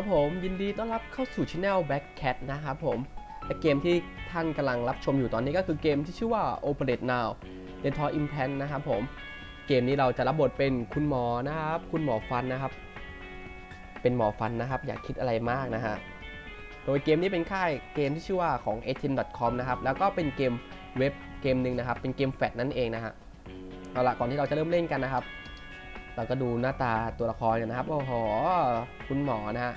ครับผมยินดีต้อนรับเข้าสู่ช anel Black Cat นะครับผมและเกมที่ท่านกำลังรับชมอยู่ตอนนี้ก็คือเกมที่ชื่อว่า Operate Now Dental Implant นะครับผมเกมนี้เราจะรับบทเป็นคุณหมอนะครับ คุณหมอฟันนะครับ เป็นหมอฟันนะครับ อย่าคิดอะไรมากนะฮะโดยเกมนี้เป็นค่ายเกมที่ชื่อว่าของ a t i n c o m นะครับแล้วก็เป็นเกมเว็บเกมหนึ่งนะครับ เป็นเกมแฟลชนั่นเองนะฮะเอาละก่อนที่เราจะเริ่มเล่นกันนะครับ เราก็ดูหน้าตาตัวละครกันนะครับโอ้โหคุณหมอนะฮะ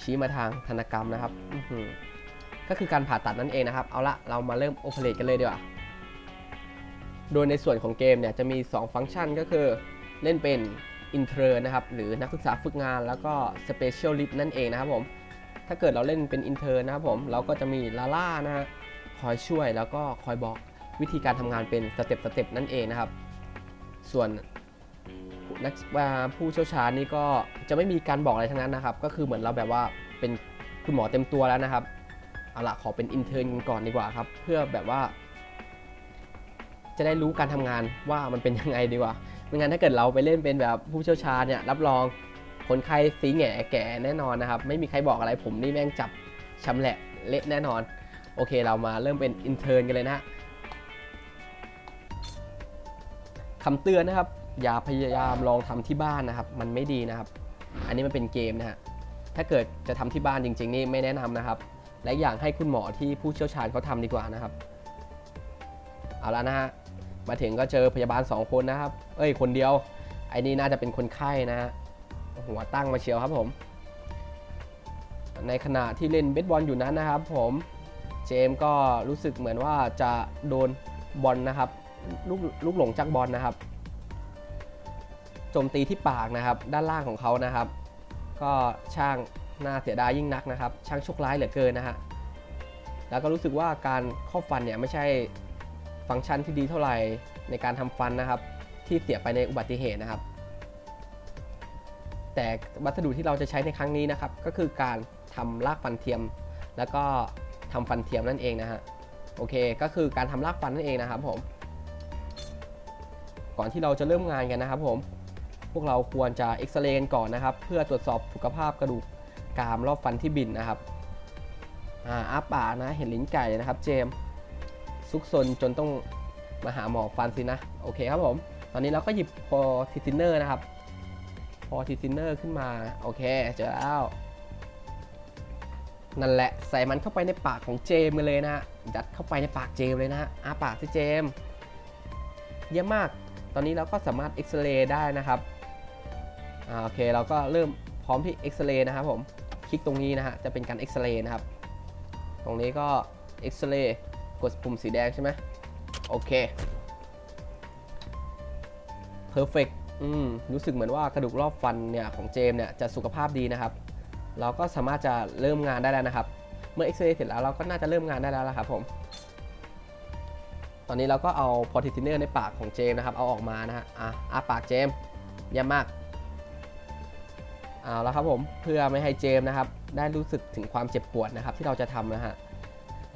ชี้มาทางธนกรรมนะครับก็คือการผ่าตัดนั่นเองนะครับ เอาละเรามาเริ่มโอเปเรตกันเลยดีกว่า โดยในส่วนของเกมเนี่ยจะมี 2 ฟังก์ชันก็คือเล่นเป็น intern นะครับหรือนักศึกษาฝึกงานแล้วก็ specialist นั่นเองนะครับผม ถ้าเกิดเราเล่นเป็น intern นะครับผมเราก็จะมีลาล่านะฮะคอยช่วยแล้วก็คอยบอกวิธีการทำงานเป็นสเต็ปสเต็ปนั่นเองนะครับ ส่วน นักอ่าผู้เชี่ยวชาญนี่ก็จะไม่มีการบอกอะไรทั้งนั้นนะครับ ก็คือเหมือนเราแบบว่าเป็นคุณหมอเต็มตัวแล้วนะครับเอาละขอเป็นอินเทอร์นก่อนดีกว่าครับ เพื่อแบบว่า จะได้รู้การทำงานว่ามันเป็นยังไงดีกว่าไม่งั้นถ้าเกิดเราไปเล่นเป็นแบบผู้เชี่ยวชาญเนี่ยรับรองคนไข้สีแง่แก่แน่นอนนะครับ ไม่มีใครบอกอะไรผมนี่แม่งจับชำแหละเละแน่นอน โอเคเรามาเริ่มเป็นอินเทอร์นกันเลยนะฮะคำเตือนนะครับ อย่าพยายามลองทำที่บ้านนะครับ มันไม่ดีนะครับ อันนี้มันเป็นเกมนะฮะถ้าเกิดจะทำที่บ้านจริง ๆ นี่ไม่แนะนำนะครับ และอย่างให้คุณหมอที่ผู้เชี่ยวชาญเขาทำดีกว่านะครับ เอาละนะฮะมาถึงก็เจอพยาบาล 2 คนนะครับ เอ้ยคนเดียว ไอ้นี่น่าจะเป็นคนไข้นะฮะหัวตั้งมาเชียวครับผม ในขณะที่เล่นเบสบอลอยู่นั้นนะครับ ผมเจมส์ก็รู้สึกเหมือนว่าจะโดนบอลนะครับลูกลูกหลงจากบอลนะครับ โจมตีที่ปากนะครับ ด้านล่างของเขานะครับ ก็ช่างน่าเสียดายยิ่งนักนะครับ ช่างโชคร้ายเหลือเกินนะฮะแล้วก็รู้สึกว่าการเข้าฟันเนี่ยไม่ใช่ฟังก์ชันที่ดีเท่าไหร่ในการทำฟันนะครับ ที่เสียไปในอุบัติเหตุนะครับ แต่วัสดุที่เราจะใช้ในครั้งนี้นะครับ ก็คือการทำรากฟันเทียม แล้วก็ทำฟันเทียมนั่นเองนะฮะโอเค ก็คือการทำรากฟันนั่นเองนะครับผม ก่อนที่เราจะเริ่มงานกันนะครับผม พวกเราควรจะเอ็กซเรย์กันก่อนนะครับ เพื่อตรวจสอบสุขภาพกระดูกกรามรอบฟันที่บินนะครับอ่าอาปากนะเห็นลิ้นไก่นะครับ เจมซุกซนจนต้องมาหาหมอฟันสินะ โอเคครับผม ตอนนี้เราก็หยิบพอทิซินเนอร์นะครับพอทิซินเนอร์ขึ้นมา โอเค เจอแล้ว นั่นแหละ ใส่มันเข้าไปในปากของเจมเลยนะฮะยัดเข้าไปในปากเจมเลยนะอาปากสิเจม เยี่ยมมาก ตอนนี้เราก็สามารถเอ็กซเรย์ได้นะครับ อ่าโอเคเราก็เริ่มพร้อมที่เอ็กซเรย์นะครับผมคลิกตรงนี้นะฮะจะเป็นการเอ็กซเรย์นะครับ ตรงนี้ก็เอ็กซเรย์กดปุ่มสีแดงใช่ไหมโอเค perfect อืมรู้สึกเหมือนว่ากระดูกรอบฟันเนี่ยของเจมเนี่ยจะสุขภาพดีนะครับ เราก็สามารถจะเริ่มงานได้แล้วนะครับ เมื่อเอ็กซเรย์เสร็จแล้วเราก็น่าจะเริ่มงานได้แล้วละครับผมตอนนี้เราก็เอาพอทิทิเนอร์ในปากของเจมนะครับเอาออกมานะฮะอะอาปากเจมเยี่ยมมาก เอาล้วครับผมเพื่อไม่ให้เจมส์นะครับ ได้รู้สึกถึงความเจ็บปวดนะครับ ที่เราจะทำนะฮะ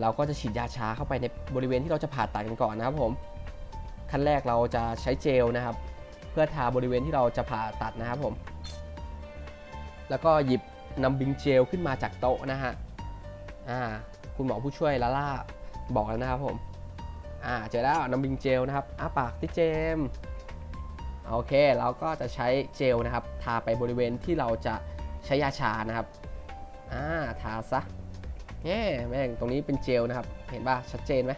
เราก็จะฉีดยาชาเข้าไปในบริเวณที่เราจะผ่าตัดกันก่อนนะครับผมขั้นแรกเราจะใช้เจลนะครับ เพื่อทาบริเวณที่เราจะผ่าตัดนะครับผม แล้วก็หยิบนำบิงเจลขึ้นมาจากโต๊ะนะฮะอ่าคุณหมอผู้ช่วยลาล่าบอกแล้วนะครับผมอ่าเจอแล้วน้ำบิงเจลนะครับอ้าปากที่เจมส์ โอเคเราก็จะใช้เจลนะครับ ทาไปบริเวณที่เราจะใช้ยาชานะครับอ่าทาซะแง่แม่งตรงนี้เป็นเจลนะครับ เห็นป่ะชัดเจนไหม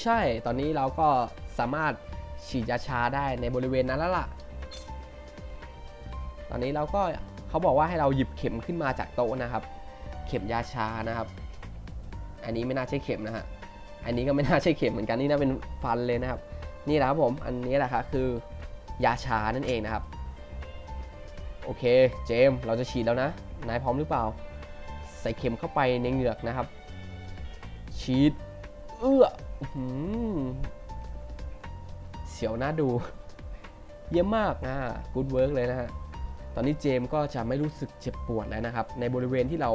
ใช่ตอนนี้เราก็สามารถฉีดยาชาได้ในบริเวณนั้นแล้วล่ะ ตอนนี้เราก็เขาบอกว่าให้เราหยิบเข็มขึ้นมาจากโต๊ะนะครับ เข็มยาชานะครับ อันนี้ไม่น่าใช่เข็มนะฮะอันนี้ก็ไม่น่าใช่เข็มเหมือนกันนี่น่าเป็นฟันเลยนะครับ นี่แหละครับผมอันนี้แหละครับคือยาชานั่นเองนะครับ โอเคเจมเราจะฉีดแล้วนะนายพร้อมหรือเปล่า ใส่เข็มเข้าไปในเหงือกนะครับ ฉีดเอื้อหือเสียวหน้าดู เยี่ยมมากนะกูดเวิร์กเลยนะฮะตอนนี้เจมก็จะไม่รู้สึกเจ็บปวดแล้วนะครับ ในบริเวณที่เรา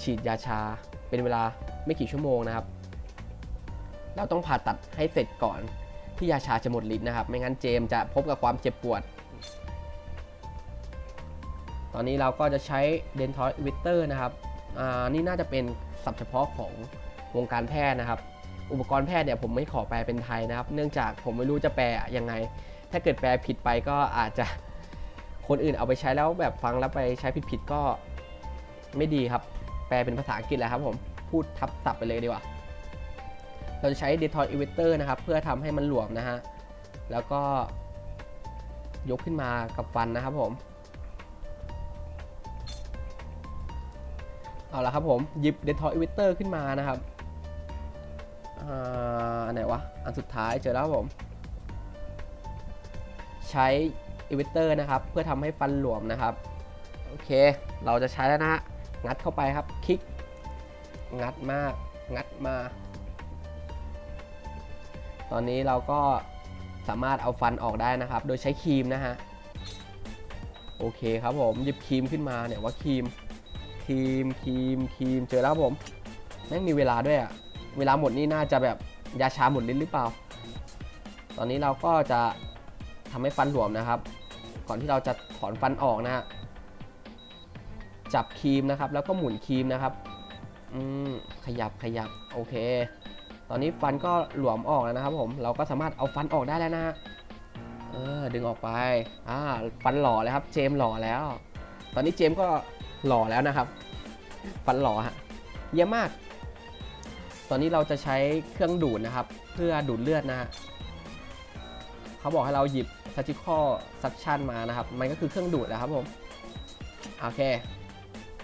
ฉีดยาชาเป็นเวลาไม่กี่ชั่วโมงนะครับ เราต้องผ่าตัดให้เสร็จก่อน ที่ยาชาจะหมดฤทธิ์นะครับ ไม่งั้นเจมจะพบกับความเจ็บปวด ตอนนี้เราก็จะใช้ Dental e v i t e r นะครับอ่านี่น่าจะเป็นศัพท์เฉพาะของวงการแพทย์นะครับ อุปกรณ์แพทย์เนี่ยผมไม่ขอแปลเป็นไทยนะครับ เนื่องจากผมไม่รู้จะแปลยังไง ถ้าเกิดแปลผิดไปก็อาจจะคนอื่นเอาไปใช้แล้วแบบฟังแล้วไปใช้ผิดๆก็ไม่ดีครับ แปลเป็นภาษาอังกฤษแล้วครับผม พูดทับศัพท์ไปเลยดีกว่า เราจะใช้ Dental e v i t e r นะครับ เพื่อทำให้มันหลวมนะฮะ แล้วก็ยกขึ้นมากับฟันนะครับผม เอาละครับผม หยิบ Dental e v i t e r ขึ้นมานะครับอ่าอันไหนวะ อันสุดท้ายเจอแล้วผม ใช้ e v i t e r นะครับ เพื่อทำให้ฟันหลวมนะครับ โอเค เราจะใช้แล้วนะฮะงัดเข้าไปครับ คลิก งัดมาก งัดมา ตอนนี้เราก็สามารถเอาฟันออกได้นะครับ โดยใช้ครีมนะฮะ โอเคครับผมหยิบครีมขึ้นมาเนี่ยว่าครีมครีมครีมครีมเจอแล้วครับผมแม่งมีเวลาด้วยอะเวลาหมดนี่น่าจะแบบยาชาหมดลิ้นหรือเปล่า ตอนนี้เราก็จะทำให้ฟันหลวมนะครับ ก่อนที่เราจะถอนฟันออกนะฮะจับครีมนะครับ แล้วก็หมุนครีมนะครับ อืมขยับขยับโอเค ตอนนี้ฟันก็หลวมออกแล้วนะครับผมเราก็สามารถเอาฟันออกได้แล้วนะฮะเออดึงออกไปอ่าฟันหล่อแล้วครับ เจมส์หล่อแล้ว ตอนนี้เจมส์ก็หล่อแล้วนะครับ ฟันหล่อฮะเยี่ยมมาก ตอนนี้เราจะใช้เครื่องดูดนะครับ เพื่อดูดเลือดนะฮะเขาบอกให้เราหยิบ surgical suction มานะครับ มันก็คือเครื่องดูดนะครับผมโอเค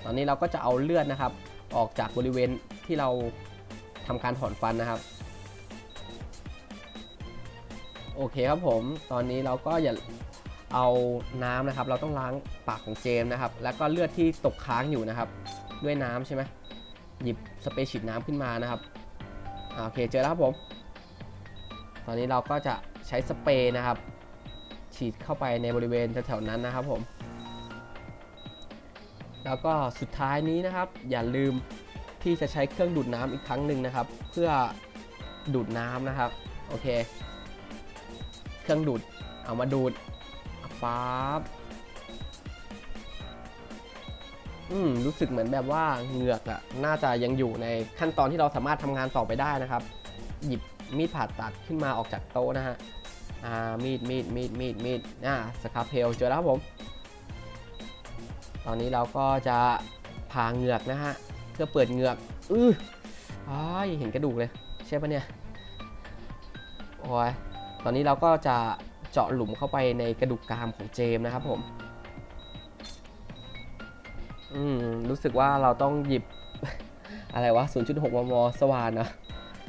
ตอนนี้เราก็จะเอาเลือดนะครับ ออกจากบริเวณที่เรา ทำการถอนฟันนะครับ โอเคครับผมตอนนี้เราก็อย่าเอาน้ำนะครับ เราต้องล้างปากของเจมนะครับ แล้วก็เลือดที่ตกค้างอยู่นะครับ ด้วยน้ำใช่ไหมหยิบสเปรย์ฉีดน้ำขึ้นมานะครับอโอเคเจอแล้วครับผม ตอนนี้เราก็จะใช้สเปรย์นะครับ ฉีดเข้าไปในบริเวณแถวๆนั้นนะครับผม แล้วก็สุดท้ายนี้นะครับ อย่าลืม ที่จะใช้เครื่องดูดน้ำอีกครั้งหนึ่งนะครับ เพื่อดูดน้ำนะครับโอเค เครื่องดูดเอามาดูดป๊าบอืมรู้สึกเหมือนแบบว่าเหงือกอะน่าจะยังอยู่ในขั้นตอนที่เราสามารถทำงานต่อไปได้นะครับ หยิบมีดผ่าตัดขึ้นมาออกจากโต๊ะนะฮะอ่ามีดมีดมีดมีดมีดอ่าสครับเพลเจอแล้วครับผม ตอนนี้เราก็จะผ่าเหงือกนะฮะ อเปิดเหงือกอืออ้ายเห็นกระดูกเลยใช่ปะเนี่ยโอ้ยตอนนี้เราก็จะเจาะหลุมเข้าไปในกระดูกกรามของเจมนะครับผมอืมรู้สึกว่าเราต้องหยิบ อะไรวะ 0.6 มม สว่านนะ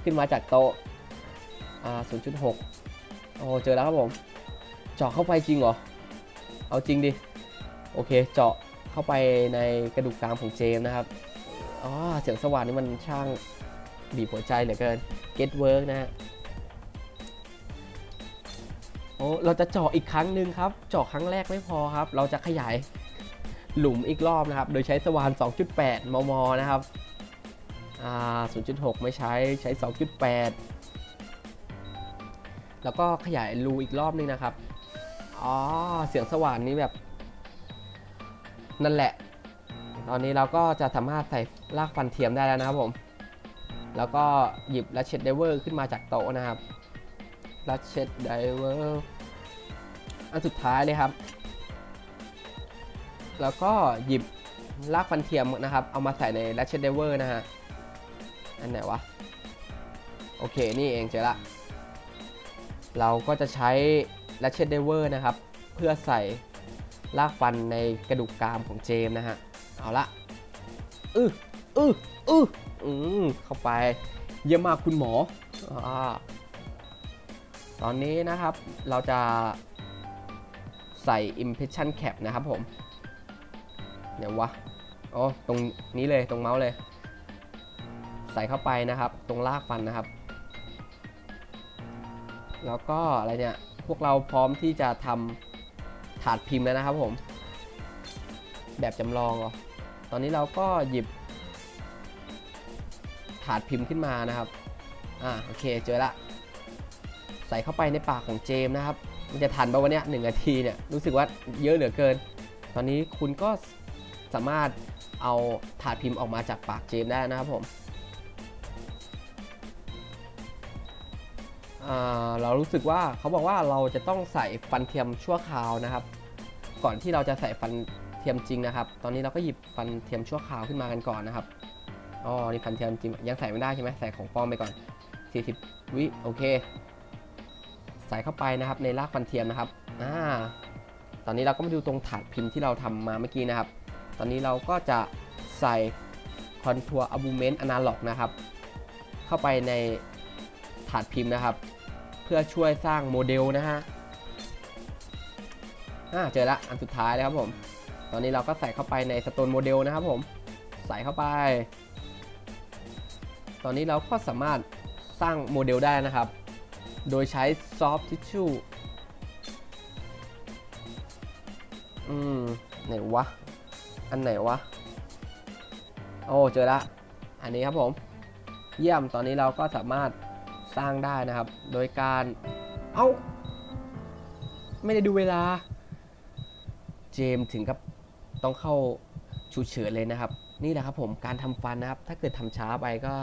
ขึ้นมาจากโต๊ะอ่า 0.6 โอ้เจอแล้วครับผม เจาะเข้าไปจริงเหรอ เอาจริงดิ โอเค เจาะเข้าไปในกระดูกกรามของเจมนะครับ อ๋อ เสียงสว่านนี่มันช่างบีบหัวใจเหลือเกิน get work นะฮะ โอ้ เราจะเจาะอีกครั้งหนึ่งครับ เจาะครั้งแรกไม่พอครับ เราจะขยายหลุมอีกรอบนะครับ โดยใช้สว่าน 2.8 มม นะครับ อ่า 0.6 ไม่ใช้ ใช้ 2.8 แล้วก็ขยายรูอีกรอบนึงนะครับ อ๋อ เสียงสว่านนี้แบบ นั่นแหละ ตอนนี้เราก็จะสามารถใส่รากฟันเทียมได้แล้วนะครับผม แล้วก็หยิบและเช็ดไดเวอร์ขึ้นมาจากโต๊ะนะครับลัชเชดไดเวอร์อันสุดท้ายเลยครับ แล้วก็หยิบลากฟันเทียมนะครับ เอามาใส่ในลัชเชดไดเวอร์นะฮะ อันไหนวะ โอเค นี่เองเจอละ เราก็จะใช้ลัชเชดไดเวอร์นะครับ เพื่อใส่ลากฟันในกระดูกกรามของเจมส์นะฮะ เอาละอืออืออืออืมเข้าไป เยี่ยมมากคุณหมออ่าตอนนี้นะครับเราจะใส่ impression cap นะครับผมเดี๋ยววะอ๋อตรงนี้เลยตรงเมาส์เลย ใส่เข้าไปนะครับ ตรงลากฟันนะครับ แล้วก็อะไรเนี่ย พวกเราพร้อมที่จะทำถาดพิมพ์แล้วนะครับผม แบบจำลองเหรอ ตอนนี้เราก็หยิบ ถาดพิมพ์ขึ้นมานะครับ อ่าโอเคเจอละ ใส่เข้าไปในปากของเจมนะครับ มันจะทันป่าวะเนี่ยหนึ่งนาทีเนี่ยรู้สึกว่าเยอะเหลือเกิน ตอนนี้คุณก็สามารถเอาถาดพิมพ์ออกมาจากปากเจมได้นะครับผมอ่าเรารู้สึกว่าเขาบอกว่าเราจะต้องใส่ฟันเทียมชั่วคราวนะครับ ก่อนที่เราจะใส่ฟัน เทียมจริงนะครับ ตอนนี้เราก็หยิบฟันเทียมชั่วคราวขึ้นมากันก่อนนะครับอ๋อนี่ฟันเทียมจริงยังใส่ไม่ได้ใช่ไหมใส่ของปลอมไปก่อน 40 วิโอเค ใส่เข้าไปนะครับในรากฟันเทียมนะครับอ่าตอนนี้เราก็มาดูตรงถาดพิมพ์ที่เราทำมาเมื่อกี้นะครับ ตอนนี้เราก็จะใส่คอนทัวร์อะบูเมนต์อนาล็อกนะครับ เข้าไปในถาดพิมพ์นะครับ เพื่อช่วยสร้างโมเดลนะฮะอ่าเจอละอันสุดท้ายแล้วครับผม ตอนนี้เราก็ใส่เข้าไปในสโตนโมเดลนะครับผม ใส่เข้าไป ตอนนี้เราก็สามารถสร้างโมเดลได้นะครับ โดยใช้ซอฟต์ทิชชู่อืมไหนวะ อันไหนวะ โอ้ เจอละ อันนี้ครับผม เยี่ยม ตอนนี้เราก็สามารถสร้างได้นะครับ โดยการ เอา้า ไม่ได้ดูเวลา เจมส์ถึงกับ ต้องเข้าฉุกเฉินเลยนะครับ นี่แหละครับผมการทำฟันนะครับ ถ้าเกิดทำช้าไปก็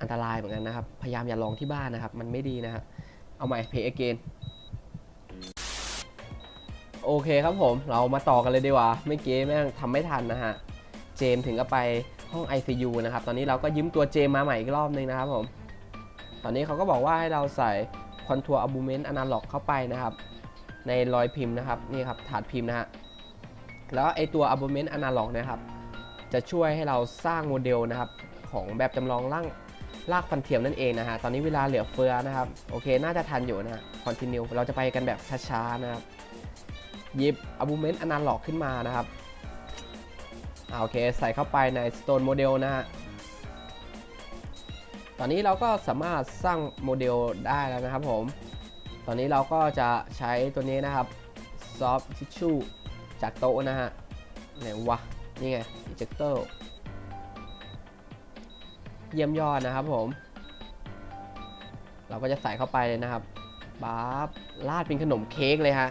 อันตรายเหมือนกันนะครับ พยายามอย่าลองที่บ้านนะครับ มันไม่ดีนะครับเอาใหม่ play again โอเคครับผม เรามาต่อกันเลยดีกว่าไม่เก้แม่งทำไม่ทันนะฮะ เจมถึงก็ไปห้อง ICU นะครับ ตอนนี้เราก็ยืมตัวเจมมาใหม่อีกรอบนึงนะครับผม ตอนนี้เขาก็บอกว่าให้เราใส่คอนทัวร์อะบูเมนต์อนาล็อกเข้าไปนะครับ ในรอยพิมพ์นะครับ นี่ครับ ถาดพิมพ์นะฮะ แล้วไอตัวอะบูเมนต์อนาล็อกนะครับ จะช่วยให้เราสร้างโมเดลนะครับ ของแบบจำลองร่างลากฟันเทียมนั่นเองนะฮะ ตอนนี้เวลาเหลือเฟือนะครับ โอเค น่าจะทันอยู่นะฮะคอนติเนียเราจะไปกันแบบช้าๆนะครับหยิบอะบูเมนต์อนาล็อกขึ้นมานะครับอโอเค ใส่เข้าไปใน Stone Model นะฮะตอนนี้เราก็สามารถสร้างโมเดลได้แล้วนะครับผม ตอนนี้เราก็จะใช้ตัวนี้นะครับ Soft Tissue จากโต๊ะนะฮะไหนวะ นี่ไง Ejector เยี่ยมยอดนะครับผม เราก็จะใส่เข้าไปเลยนะครับป๊าบราดเป็นขนมเค้กเลยฮะ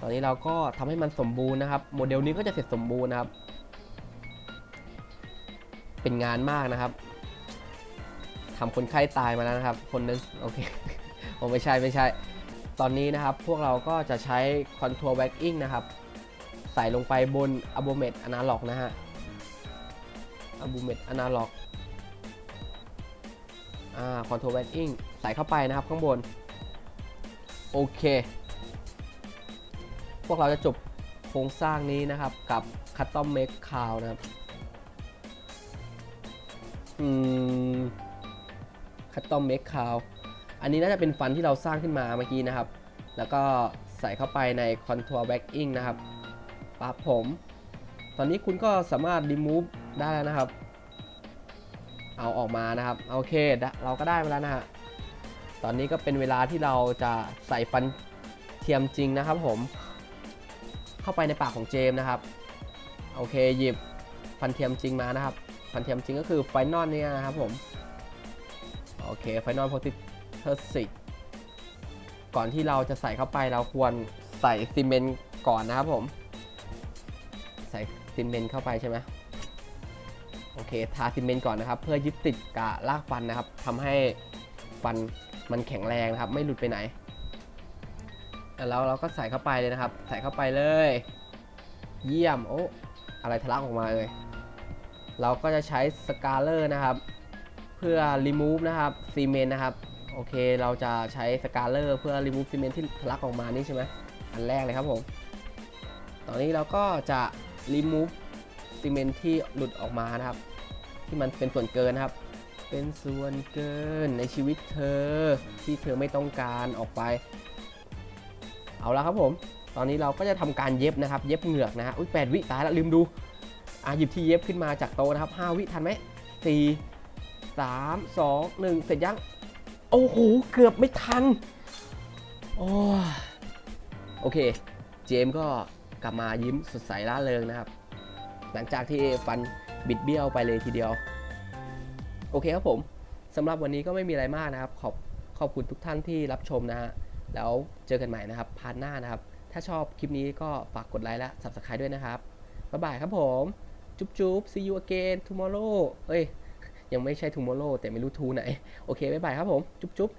ตอนนี้เราก็ทำให้มันสมบูรณ์นะครับ โมเดลนี้ก็จะเสร็จสมบูรณ์นะครับ เป็นงานมากนะครับทำคนไข้ตายมาแล้วนะครับ คนนึงโอเคผมไม่ใช่ไม่ใช่ ตอนนี้นะครับพวกเราก็จะใช้คอนทัวร์แว็กอิงนะครับ ใส่ลงไปบนอะโบเมตอนาล็อกนะฮะอะโบเมตอนาล็อกอ่าคอนโทร์แว็กอิงใส่เข้าไปนะครับข้างบน โอเค พวกเราจะจบโครงสร้างนี้นะครับกับ Custom Make Cloud นะครับอืม Custom Make Cloud อันนี้น่าจะเป็นฟันที่เราสร้างขึ้นมาเมื่อกี้นะครับ แล้วก็ใส่เข้าไปใน Contour Backing นะครับ ปับผม ตอนนี้คุณก็สามารถ remove ได้แล้วนะครับ เอาออกมานะครับ โอเค เราก็ได้มาแล้วนะฮะ ตอนนี้ก็เป็นเวลาที่เราจะใส่ฟันเทียมจริงนะครับผม เข้าไปในปากของเจมส์นะครับ โอเค หยิบฟันเทียมจริงมานะครับ ฟันเทียมจริงก็คือไฟนอลเนี่ยนะครับผม โอเค ไฟนอลโพสิเทอร์สิกก่อนที่เราจะใส่เข้าไปเราควรใส่ซีเมนต์ก่อนนะครับผม ใส่ซีเมนต์เข้าไปใช่ไหมโอเคทาซีเมนต์ก่อนนะครับ เพื่อยึดติดกับรากฟันนะครับทำให้ฟันมันแข็งแรงนะครับ ไม่หลุดไปไหนแล้วเราก็ใส่เข้าไปเลยนะครับ ใส่เข้าไปเลย เยี่ยมโอ้อะไรทะลักออกมาเลยเราก็จะใช้สกาเลอร์นะครับ เพื่อ remove นะครับซีเมนต์นะครับโอเค เราจะใช้สกาเลอร์เพื่อ remove ซีเมนต์ที่ทะลักออกมานี่ใช่ไหมอันแรกเลยครับผม ตอนนี้เราก็จะ remove ซีเมนที่หลุดออกมานะครับ ที่มันเป็นส่วนเกินนะครับ เป็นส่วนเกินในชีวิตเธอที่เธอไม่ต้องการออกไป เอาละครับผม ตอนนี้เราก็จะทำการเย็บนะครับ เย็บเหงือกนะฮะอุ้ยแปดวิตายแล้วลืมดูอะหยิบที่เย็บขึ้นมาจากโต๊ะนะครับ5วิทันไหมสี่สามสองหนึ่งเสร็จยังโอ้โห เกือบไม่ทัน โอ้ โอเค เจมก็ กลับมายิ้มสดใสร่าเริงนะครับ หลังจากที่ฟันบิดเบี้ยวไปเลยทีเดียว โอเคครับผมสำหรับวันนี้ก็ไม่มีอะไรมากนะครับ ขอบขอบคุณทุกท่านที่รับชมนะฮะแล้วเจอกันใหม่นะครับพาร์ทหน้านะครับ ถ้าชอบคลิปนี้ก็ฝากกดไลค์และ Subscribe ด้วยนะครับบ๊ายบายครับผม จุ๊บจุ๊บ see you again tomorrow เอ้ย ยังไม่ใช่ tomorrow แต่ไม่รู้ to ไหน โอเคบ๊ายบายครับผม จุ๊บจุ๊บ